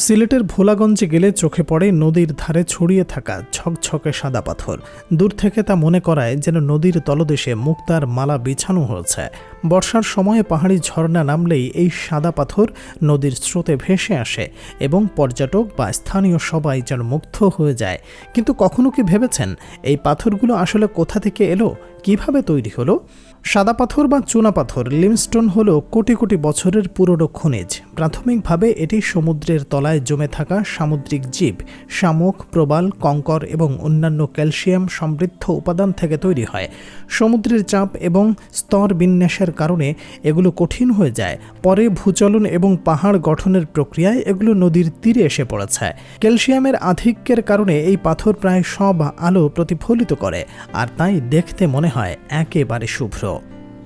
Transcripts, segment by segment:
সিলেটের ভোলাগঞ্জে গেলে চোখে পড়ে নদীর ধারে ছড়িয়ে থাকা ছকছকে সাদা পাথর। দূর থেকে তা মনে করায় যেন নদীর তলদেশে মুক্তার মালা বিছানো হয়েছে। বর্ষার সময়ে পাহাড়ি ঝর্ণা নামলেই এই সাদা পাথর নদীর স্রোতে ভেসে আসে এবং পর্যটক বা স্থানীয় সবাই যেন মুগ্ধ হয়ে যায়। কিন্তু কখনো কি ভেবেছেন এই পাথরগুলো আসলে কোথা থেকে এলো? কীভাবে তৈরি হলো? সাদা পাথর বা চুনা পাথর, লিমস্টোন হল কোটি কোটি বছরের পুরনো খনিজ। প্রাথমিকভাবে এটি সমুদ্রের তলায় জমে থাকা সামুদ্রিক জীব, শামুক, প্রবাল, কঙ্কর এবং অন্যান্য ক্যালসিয়াম সমৃদ্ধ উপাদান থেকে তৈরি হয়। সমুদ্রের চাপ এবং স্তর বিন্যাসের কারণে এগুলো কঠিন হয়ে যায়। পরে ভূচলন এবং পাহাড় গঠনের প্রক্রিয়ায় এগুলো নদীর তীরে এসে পড়েছে। ক্যালসিয়ামের আধিক্যের কারণে এই পাথর প্রায় সব আলো প্রতিফলিত করে, আর তাই দেখতে মনে হয় একেবারে শুভ্র।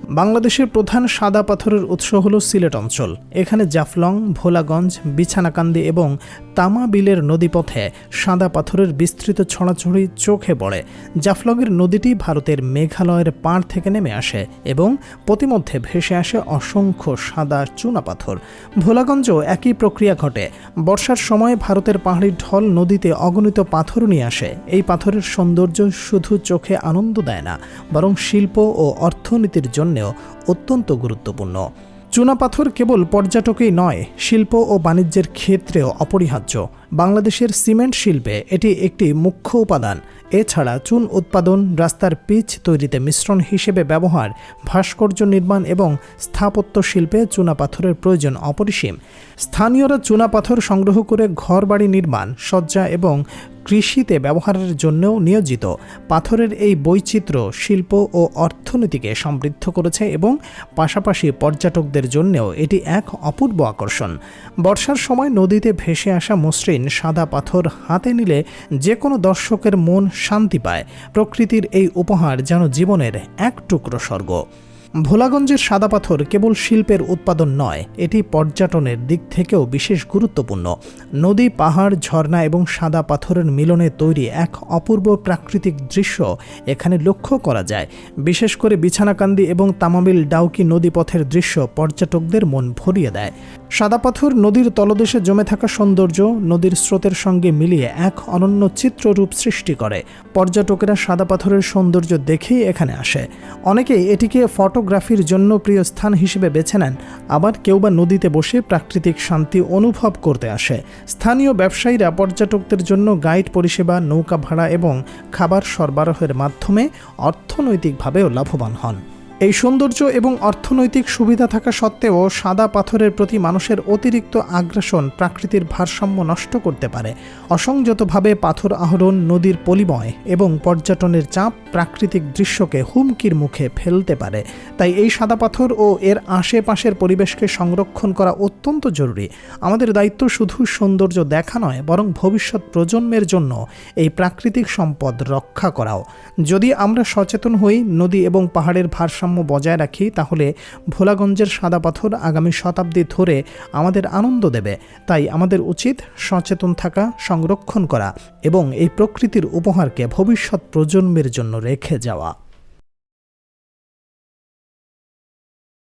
বাংলাদেশের প্রধান সাদা পাথরের উৎস হল সিলেট অঞ্চল। এখানে জাফলং, ভোলাগঞ্জ, বিছানাকান্দি এবং তামা বিলের নদীপথে সাদা পাথরের বিস্তৃত ছড়াছড়ি চোখে পড়ে। জাফলংয়ের নদীটি ভারতের মেঘালয়ের পাড় থেকে নেমে আসে এবং প্রতিমধ্যে ভেসে আসে অসংখ্য সাদা চুনা পাথর। ভোলাগঞ্জও একই প্রক্রিয়া ঘটে। বর্ষার সময় ভারতের পাহাড়ি ঢল নদীতে অগণিত পাথর নিয়ে আসে। এই পাথরের সৌন্দর্য শুধু চোখে আনন্দ দেয় না, বরং শিল্প ও অর্থনীতির জন্যেও অত্যন্ত গুরুত্বপূর্ণ। চুনাপাথর কেবল পর্যটকেই নয় শিল্প ও বাণিজ্যের ক্ষেত্রেও অপরিহার্য। বাংলাদেশের সিমেন্ট শিল্পে এটি একটি মুখ্য উপাদান। এছাড়া চুন উৎপাদন, রাস্তার পিচ তৈরিতে মিশ্রণ হিসেবে ব্যবহার, ভাস্কর্য নির্মাণ এবং স্থাপত্য শিল্পে চুনাপাথরের প্রয়োজন অপরিসীম। স্থানীয়রা চুনাপাথর সংগ্রহ করে ঘরবাড়ি নির্মাণ শয্যা এবং কৃষিতে ব্যবহারের জন্যও নিয়োজিত। পাথরের এই বৈচিত্র্য শিল্প ও অর্থনীতিকে সমৃদ্ধ করেছে এবং পাশাপাশি পর্যটকদের জন্যও এটি এক অপূর্ব আকর্ষণ। বর্ষার সময় নদীতে ভেসে আসা মসৃণ সাদা পাথর হাতে নিলে যে কোনো দর্শকের মন শান্তি পায়। প্রকৃতির এই উপহার যেন জীবনের এক টুকরো স্বর্গ। ভোলাগঞ্জের সাদা পাথর কেবল শিল্পের উৎপাদন নয়, এটি পর্যটনের দিক থেকেও বিশেষ গুরুত্বপূর্ণ। নদী, পাহাড়, ঝর্ণা এবং সাদা পাথরের মিলনে তৈরি এক অপূর্ব প্রাকৃতিক দৃশ্য এখানে লক্ষ্য করা যায়। বিশেষ করে বিছানাকান্দি এবং তামাবিল ডাউকি নদীপথের দৃশ্য পর্যটকদের মন ভরিয়ে দেয়। সাদা পাথর নদীর তলদেশে জমে থাকা সৌন্দর্য নদীর স্রোতের সঙ্গে মিলিয়ে এক অনন্য চিত্ররূপ সৃষ্টি করে। পর্যটকেরা সাদা পাথরের সৌন্দর্য দেখেই এখানে আসে। অনেকেই এটিকে ফটোগ্রাফির জন্য প্রিয় স্থান হিসেবে বেছে নেন। আবার কেউ বা নদীতে বসে প্রাকৃতিক শান্তি অনুভব করতে আসে। স্থানীয় ব্যবসায়ীরা পর্যটকদের জন্য গাইড পরিষেবা, নৌকা ভাড়া এবং খাবার সরবরাহের মাধ্যমে অর্থনৈতিকভাবেও লাভবান হন। এই সৌন্দর্য এবং অর্থনৈতিক সুবিধা থাকা সত্ত্বেও সাদা পাথরের প্রতি মানুষের অতিরিক্ত আগ্রাসন প্রাকৃতির ভারসাম্য নষ্ট করতে পারে। অসংযতভাবে পাথর আহরণ, নদীর পলিময় এবং পর্যটনের চাপ প্রাকৃতিক দৃশ্যকে হুমকির মুখে ফেলতে পারে। তাই এই সাদা পাথর ও এর আশেপাশের পরিবেশকে সংরক্ষণ করা অত্যন্ত জরুরি। আমাদের দায়িত্ব শুধু সৌন্দর্য দেখা নয়, বরং ভবিষ্যৎ প্রজন্মের জন্য এই প্রাকৃতিক সম্পদ রক্ষা করাও। যদি আমরা সচেতন হই, নদী এবং পাহাড়ের ভারসাম্য ভারসাম্য বজায় রাখি, তাহলে ভোলাগঞ্জের সাদা পাথর আগামী শতাব্দী ধরে আমাদের আনন্দ দেবে। তাই আমাদের উচিত সচেতন থাকা, সংরক্ষণ করা এবং এই প্রকৃতির উপহারকে ভবিষ্যৎ প্রজন্মের জন্য রেখে যাওয়া।